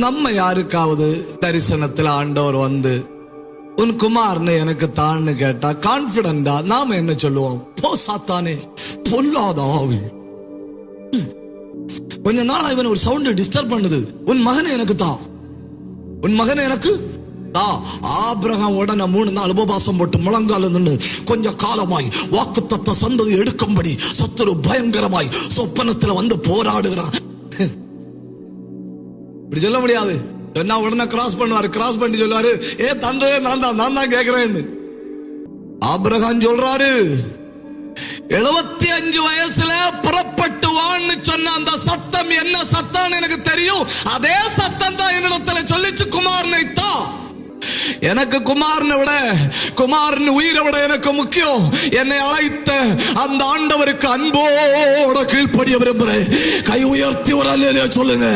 நம்ம யாருக்காவது தரிசனத்தில் ஆண்டவர் வந்து உன் குமார்னு எனக்கு தான்னு கேட்டா கான்பிடண்டா நாம என்ன சொல்லுவோம்? போ சாத்தானே பொல்லாத ஆவி. கொஞ்ச நாளா இவன் ஒரு சவுண்ட் டிஸ்டர்ப் பண்ணுது. உன் மகனை எனக்கு தான் உன் மகனை எனக்கு தா. ஆபிரகம் உடனே மூணு நாள் உபவாசம் போட்டு முழங்கால நின்று கொஞ்ச காலமாய் வாக்குத்தத்த சந்ததி எடுக்கும்படி சத்துரு பயங்கரமாய் சொப்பனத்துல வந்து போராடுகிறான். இப்படி சொல்ல முடியாது. சொன்னா உடனே கிராஸ் பண்ணுவாரு கிராஸ் பண்ணி சொல்லுவாரு ஏ தந்தையே நான் தான் நான் தான் கேட்கிறேன்னு ஆபிரகாம் சொல்றாரு எழுபத்தி அஞ்சு வயசுல புறப்பட்டு வான்னு சொன்ன அந்த சத்தம் என்ன சத்தம்னு எனக்கு தெரியும். அதே சத்தம் தான் என்னிடத்துல சொல்லிச்சு குமாரனை தான் எனக்கு குமாரனை விட குமாரன் உயிரை விட எனக்கு முக்கியம். என்னை அழைத்த அந்த ஆண்டவருக்கு அன்போட கீழ்ப்படிய விரும்புறேன். கை உயர்த்தி ஒரு அல்லையா சொல்லுங்க.